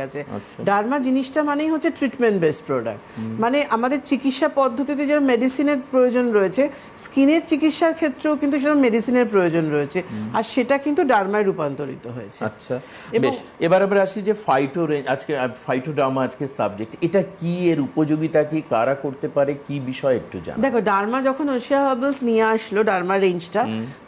গেছে। আচ্ছা। ডার্মা জিনিসটা মানেই হচ্ছে ট্রিটমেন্ট বেস প্রোডাক্ট মানে আমাদের চিকিৎসা পদ্ধতিতে যেরকম মেডিসিনের প্রয়োজন রয়েছে স্কিনের চিকিৎসার ক্ষেত্রেও কিন্তু সেরকম মেডিসিনের প্রয়োজন রয়েছে। আর সেটা কিন্তু ডার্মায় রূপান্তরিত হয়েছে। আচ্ছা বেশ। এবার আবার আসি যে ফাইটো আজকে ফাইটোডার্মা আজকে সাবজেক্ট এটা কি এর উপযোগিতা কি কারা করতে পারে কি বিষয় একটু জান। দেখো ডার্মা যখন ওশিয়া হার্বালস নিয়ে আসলো ডার্মা রেঞ্জটা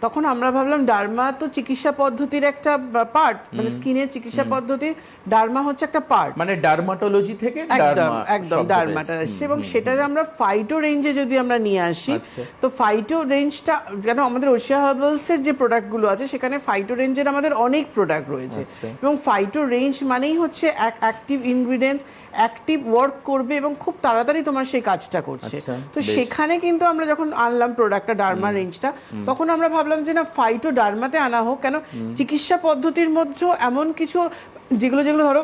তখন আমরা ভাবলাম ডার্মা তো চিকিৎসা পদ্ধতির একটা পার্ট মানে স্কিনের চিকিৎসা পদ্ধতির ডার্মা হচ্ছে একটা পার্ট মানে ডার্মাটোলজি থেকে একদম একদম শব্দটা ডার্মাটা আসছে এবং সেটাতে আমরা ফাইটো রেঞ্জে যদি আমরা নিয়ে আসি আচ্ছা। তো ফাইটো রেঞ্জটা কেন আমাদের ওশিয়া হার্বালসের যে প্রোডাক্টগুলো আছে সেখানে ফাইটো রেঞ্জের আমাদের অনেক প্রোডাক্ট রয়েছে। আচ্ছা। এবং ফাইটো রেঞ্জ মানেই হচ্ছে এক অ্যাক্টিভ ইনগ্রিডিয়েন্টস অ্যাক্টিভ ওয়ার্ক করবে এবং খুব তাড়াতাড়ি তোমার সেই কাজটা করছে। আচ্ছা, তো সেখানে কিন্তু আমরা যখন আনলাম প্রোডাক্টটা ডার্মা রেঞ্জটা তখন আমরা ভাবলাম যে না ফাইটো ডার্মাতে আনা হোক। কেন? চিকিৎসা পদ্ধতির মধ্যেও এমন কিছু যেগুলো যেগুলো ধরো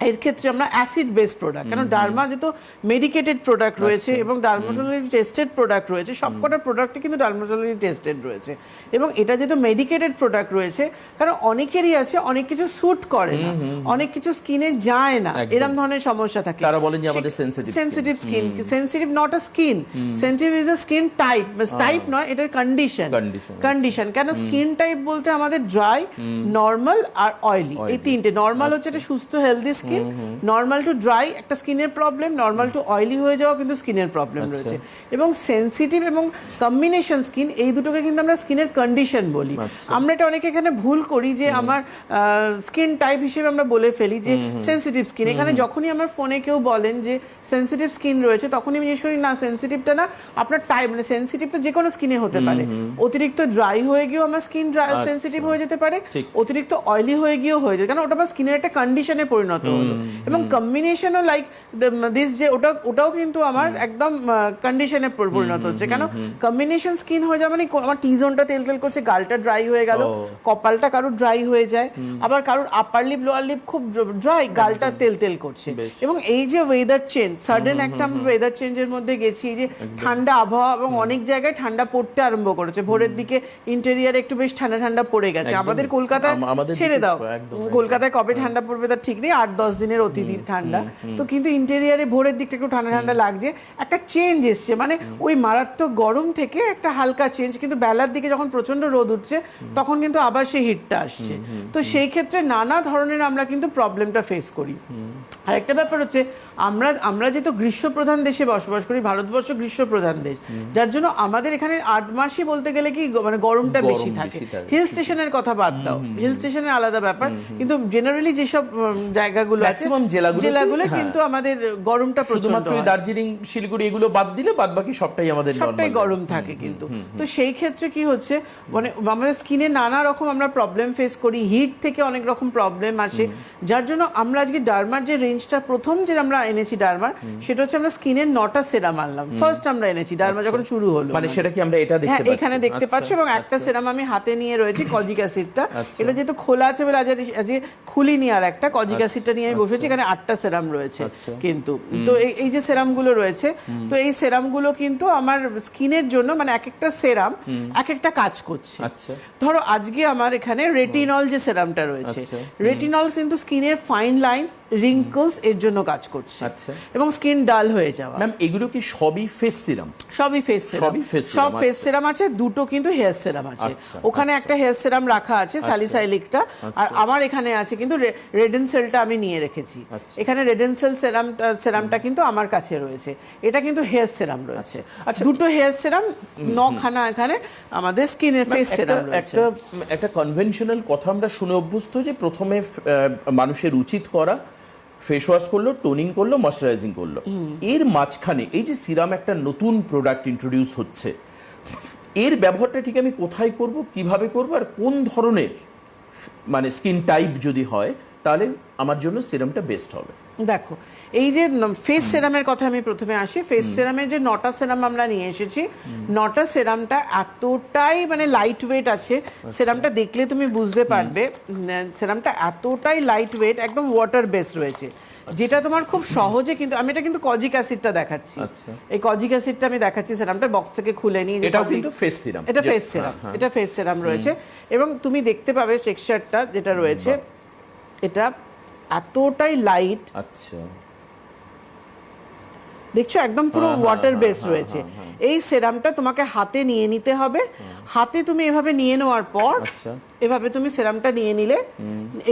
এর ক্ষেত্রে আমরা অ্যাসিড বেস প্রোডাক্ট কারণ ডার্মা যেহেতু মেডিকেটেড প্রোডাক্ট রয়েছে এবং ডার্মাটোলজি টেস্টেড প্রোডাক্ট রয়েছে সবকটা প্রোডাক্টই কিন্তু ডার্মাটোলজি টেস্টেড রয়েছে। এবং এটা যেহেতু মেডিকেটেড প্রোডাক্ট রয়েছে কারণ অনেকেরই আছে অনেক কিছু স্যুট করে না অনেক কিছু স্কিনে যায় না। এরকম ধরনের সমস্যা থাকে। তারা বলেন যে আমাদের skin। Sensitive skin sensitive not a skin sensitive is a skin type type নয় এটা কন্ডিশন কন্ডিশন কেন স্কিন টাইপ বলতে আমাদের ড্রাই নর্মাল আর অয়েলি এই তিনটে নর্মাল হচ্ছে এটা সুস্থ healthy skin normal to dry একটা স্কিনের প্রবলেম নর্মাল টু অয়েলি হয়ে যাওয়া কিন্তু স্কিনের প্রবলেম আচ্ছা। রয়েছে। এবং সেন্সিটিভ এবং কম্বিনেশন স্কিন এই দুটোকে কিন্তু আমরা স্কিনের কন্ডিশন বলি। আচ্ছা। আমরা এটা অনেকে এখানে ভুল করি যে আমার স্কিন টাইপ হিসেবে আমরা বলে ফেলি যে সেন্সিটিভ স্কিন এখানে যখনই আমার ফোনে কেউ বলেন যে সেন্সিটিভ স্কিন রয়েছে তখনই আমি জিজ্ঞেস করি না সেন্সিটিভটা না আপনার টাইপ মানে সেন্সিটিভ তো যে কোনো স্কিনে হতে পারে। অতিরিক্ত ড্রাই হয়ে গিয়েও আমার স্কিন সেন্সিটিভ হয়ে যেতে পারে। অতিরিক্ত অয়েলি হয়ে গিয়েও হয়ে যায় কারণ ওটা আমার স্কিনের একটা কন্ডিশনে পরিণত। হলো। এবং কম্বিনেশনও লাইক দিস যে ওটা ওটাও কিন্তু আমার একদম কন্ডিশনে পরিণত হচ্ছে। কেন? কম্বিনেশন স্কিন হয়ে যাওয়া মানে আমার টি জোনটা তেল তেল করছে গালটা ড্রাই হয়ে গেল কপালটা কারোর ড্রাই হয়ে যায় আবার কারোর আপার লিপ লোয়ার লিপ খুব ড্রাই গালটা তেল তেল করছে। এবং এই যে ওয়েদার চেঞ্জ সাডেন একটা আমরা ওয়েদার চেঞ্জের মধ্যে গেছি যে ঠান্ডা আবহাওয়া এবং অনেক জায়গায় ঠান্ডা পড়তে আরম্ভ করেছে। ভোরের দিকে ইন্টেরিয়ার একটু বেশ ঠান্ডা ঠান্ডা পড়ে গেছে। আমাদের কলকাতায় আম- আমাদের ছেড়ে দাও। কলকাতায় কবে ঠান্ডা পড়বে তার ঠিক নেই। আট দশ দিনের অতিথি ঠান্ডা। তো কিন্তু ইন্টেরিয়ারে ভোরের দিকটা একটু ঠান্ডা ঠান্ডা লাগছে। একটা চেঞ্জ এসছে মানে ওই মারাত্মক গরম থেকে একটা হালকা চেঞ্জ কিন্তু বেলার দিকে যখন প্রচণ্ড রোদ উঠছে তখন কিন্তু আবার সেই হিটটা আসছে। তো সেই ক্ষেত্রে নানা ধরনের আমরা কিন্তু প্রবলেমটা ফেস করি। আর একটা ব্যাপার হচ্ছে আমরা আমরা যেহেতু গ্রীষ্মপ্রধান দেশে বসবাস করি ভারতবর্ষ গ্রীষ্মপ্রধান দেশ যার জন্য আমাদের এখানে আট মাসই বলতে গেলে কি মানে গরমটা বেশি থাকে। হিল স্টেশনের কথা বাদ দাও। হিল স্টেশনের আলাদা ব্যাপার। কিন্তু জেনারেলি যেসব উম, জায়গাগুলো আছে Maximum জেলাগুলো হ্যাঁ। কিন্তু আমাদের গরমটা শুধুমাত্র দার্জিলিং শিলিগুড়ি এগুলো বাদ দিলে বাদ বাকি সবটাই আমাদের সবটাই গরম থাকে কিন্তু। তো সেই ক্ষেত্রে কি হচ্ছে মানে আমাদের স্কিনে নানা রকম আমরা প্রবলেম ফেস করি হিট থেকে অনেক রকম প্রবলেম আসে। যার জন্য আমরা আজকে ডার্মার যে রেঞ্জটা প্রথম যে আমরা এনেছি ডার্মার সেটা হচ্ছে আমরা স্কিনের নটা সেরাম আনলাম। ফার্স্ট আমরা এনেছি ডার্মা যখন শুরু হলো। মানে সেটা কি আমরা এটা দেখতে হ্যাঁ পাচ্ছি? এখানে দেখতে আচ্ছা, পাচ্ছ এবং একটা সেরাম আমি হাতে নিয়ে রয়েছি কজিক অ্যাসিডটা। আচ্ছা। এটা যেহেতু খোলা আছে বলে আজকে খুলিনি আর একটা কজিক অ্যাসিডটা নিয়ে আমি বসেছি এখানে আটটা সেরাম রয়েছে আচ্ছা। কিন্তু। তো এই- যে সেরামগুলো রয়েছে তো এই সেরামগুলো কিন্তু আমার স্কিনের জন্য মানে এক একটা সেরাম এক একটা কাজ করছে। আচ্ছা। ধরো আজকে আমার এখানে রেটিনল যে সেরামটা রয়েছে আচ্ছা। রেটিনল কিন্তু স্কিনের ফাইন লাইন্স রিঙ্কলস এর জন্য কাজ করছে আচ্ছা। এবং স্কিন ডাল হয়ে যাওয়া। ম্যাম এগুলো কি সবই ফেস সিরাম সবই ফেস সেরাম সব ফেস সেরাম আছে দুটো কিন্তু হেয়ার সেরাম আছে। আচ্ছা, ওখানে একটা হেয়ার সেরাম রাখা আছে স্যালিসাইলিকটা আর আমার এখানে আছে কিন্তু রেডেন সেলটা আমি নিয়ে রেখেছি। আচ্ছা। এখানে রেডেন সেল সেরামটা সেরামটা কিন্তু আমার কাছে রয়েছে। এটা কিন্তু হেয়ার সেরাম রয়েছে। আচ্ছা। দুটো হেয়ার সেরাম নখানা এখানে আমাদের স্কিনের ফেস সেরাম রয়েছে। একটা একটা কনভেনশনাল কথা আমরা শুনে অভ্যস্ত যে প্রথমে মানুষের উচিত করা ফেস ওয়াশ করল টোনিং করল ময়শ্চারাইজিং করল। এর মাঝখানে এই যে সিরাম একটা নতুন প্রোডাক্ট ইন্ট্রোডিউস হচ্ছে এর ব্যবহারটা ঠিক আমি কোথায় করব কীভাবে করব আর কোন ধরনের মানে স্কিন টাইপ যদি হয় তাহলে আমার জন্য সিরামটা বেস্ট হবে। দেখো এই যে ফেস সেরামের কথা আমি প্রথমে আসি ফেস সেরামের যে নটা সেরাম আমরা নিয়ে এসেছি নটা সেরামটা এতটাই মানে লাইট ওয়েট আছে সেরামটা দেখলে তুমি বুঝতে পারবে সেরামটা এতটাই লাইট ওয়েট একদম ওয়াটার বেস রয়েছে। যেটা তোমার খুব সহজে কিন্তু আমি এটা কিন্তু কজিক অ্যাসিডটা দেখাচ্ছি। আচ্ছা। এই কজিক অ্যাসিডটা আমি দেখাচ্ছি সেরামটা বক্স থেকে খুলে নিয়ে কজিক- কিন্তু ফেস serum। এটা ফেস সেরাম। এটা ফেস সেরাম রয়েছে। এবং তুমি দেখতে পাবে টেক্সচারটা যেটা রয়েছে এটা এতটাই লাইট আচ্ছা। দেখছ একদম পুরো হ্যাঁ, ওয়াটার হ্যাঁ, বেস হ্যাঁ, রয়েছে। এই সেরামটা তোমাকে হাতে নিয়ে নিতে হবে। হাতে তুমি এভাবে নিয়ে নেওয়ার পর আচ্ছা। এভাবে তুমি সেরামটা নিয়ে নিলে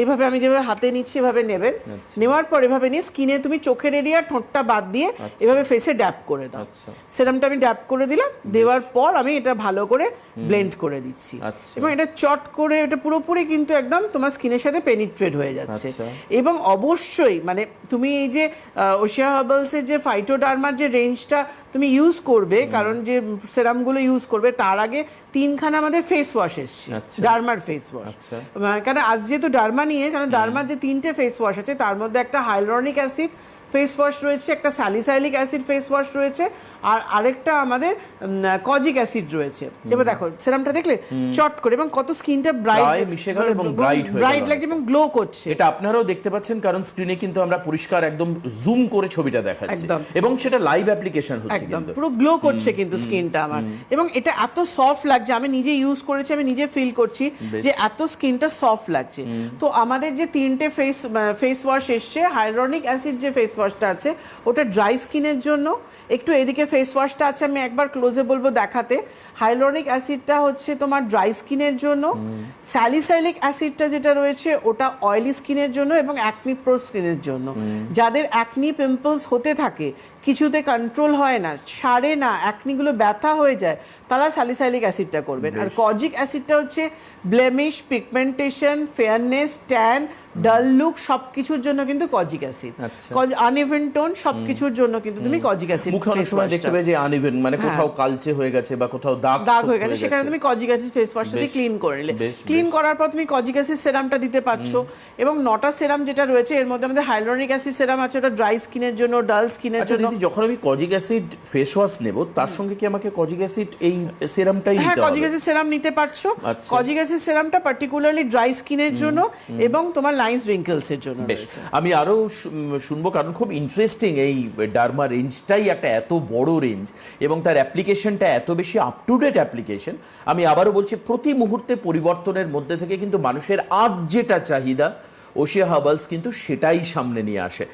এইভাবে আমি যেভাবে হাতে নিচ্ছি এভাবে নেবেন। আচ্ছা। নেওয়ার পর এভাবে নিয়ে স্কিনে তুমি চোখের এরিয়া ঠোঁটটা বাদ দিয়ে এভাবে ফেসে ড্যাপ করে দাও। আচ্ছা। সেরামটা আমি ড্যাপ করে দিলাম। দেওয়ার পর আমি এটা ভালো করে ব্লেন্ড করে দিচ্ছি। আচ্ছা। এবং এটা চট করে এটা পুরোপুরি কিন্তু একদম তোমার স্কিনের সাথে পেনিট্রেট হয়ে যাচ্ছে। আচ্ছা। এবং অবশ্যই মানে তুমি এই যে ওশিয়া হার্বালসের যে ফাইটোডার্মার যে রেঞ্জটা তুমি ইউজ করবে কারণ যে সেরামগুলো ইউজ করবে তার আগে তিনখানা আমাদের ফেস ওয়াশ এসছে। আচ্ছা। ডার্মার ফেস ওয়াশ আচ্ছা। কারণ আজ যেহেতু ডার্মা নিয়ে কারণ ডার্মার যে তিনটে ফেস ওয়াশ আছে তার মধ্যে একটা হাইলোরনিক অ্যাসিড ফেস ওয়াশ রয়েছে একটা স্যালিসাইলিক অ্যাসিড ফেস ওয়াশ রয়েছে আর আরেকটা আমাদের কজিক অ্যাসিড রয়েছে। এবার দেখো সেরামটা দেখলে চট করে এবং কত স্কিনটা ব্রাইট মিশে গেল এবং bright হয়ে ব্রাইট লাগছে এবং গ্লো করছে। এটা আপনারাও দেখতে পাচ্ছেন কারণ স্ক্রিনে কিন্তু আমরা পরিষ্কার একদম জুম করে ছবিটা দেখাচ্ছি। এবং সেটা লাইভ অ্যাপ্লিকেশন হচ্ছে কিন্তু। পুরো গ্লো করছে কিন্তু স্কিনটা আমার। এবং এটা এত সফট লাগছে আমি নিজে ইউজ করেছি আমি নিজে ফিল করছি যে এত স্কিনটা সফট লাগছে। তো আমাদের যে তিনটে ফেস ফেস ওয়াশ এসছে হাইলোরনিক অ্যাসিড যে ফেস ওয়াশটা আছে। ওটা ড্রাই স্কিনের জন্য। একটু এদিকে ফেস ওয়াশটা আছে আমি একবার ক্লোজে বলব দেখাতে। হাইলোরনিক অ্যাসিডটা হচ্ছে তোমার ড্রাই স্কিনের জন্য। স্যালিসাইলিক অ্যাসিডটা যেটা রয়েছে ওটা অয়েলি স্কিনের জন্য এবং অ্যাকনি প্রো স্কিনের জন্য। যাদের অ্যাকনি পিম্পলস হতে থাকে কিছুতে কন্ট্রোল হয় না সারে না অ্যাকনিগুলো ব্যথা হয়ে যায় তারা স্যালিসাইলিক অ্যাসিডটা করবেন। আর কজিক অ্যাসিডটা হচ্ছে blemish pigmentation fairness tan dull look সবকিছুর জন্য কিন্তু কজিক অ্যাসিড। আচ্ছা। আনইভেন টোন সবকিছুর জন্য কিন্তু তুমি কজিক অ্যাসিড মুখে অনেক সময় দেখতে পাই যে আনইভেন মানে কোথাও কালচে হয়ে গেছে বা কোথাও দাগ হ্যাঁ। দাগ হয়ে গেছে সেখানে তুমি কজিক অ্যাসিড ফেস ওয়াশটা দিয়ে ক্লিন করে নিলে। ক্লিন করার পর তুমি কজিক অ্যাসিড সেরামটা দিতে পারছ। এবং নটা সেরাম যেটা রয়েছে এর মধ্যে আমাদের হাইলোরিক অ্যাসিড সেরাম আছে ওটা ড্রাই স্কিনের জন্য ডাল স্কিনের আচ্ছা জন্য। যখন আমি কজিক অ্যাসিড ফেস ওয়াশ নেব তার সঙ্গে কি আমাকে কজিক অ্যাসিড এই সেরামটাই হ্যাঁ কজিক অ্যাসিড সেরাম নিতে পারছ। আচ্ছা। কজিক অ্যাসিড সেরামটা পার্টিকুলারলি ড্রাই স্কিনের জন্য এবং তোমার লাইন্স রিঙ্কেলস এর জন্য বেশ আমি আরও শুনব কারণ খুব ইন্টারেস্টিং এই ডার্মা রেঞ্জটাই একটা এত বড় রেঞ্জ এবং তার অ্যাপ্লিকেশনটা এত বেশি আপ টু ডেট অ্যাপ্লিকেশন আমি আবারও বলছি প্রতি মুহূর্তে পরিবর্তনের মধ্যে থেকে কিন্তু মানুষের আজ যেটা চাহিদা ওশিয়া হাবালস কিন্তু সেটাই সামনে নিয়ে আসে।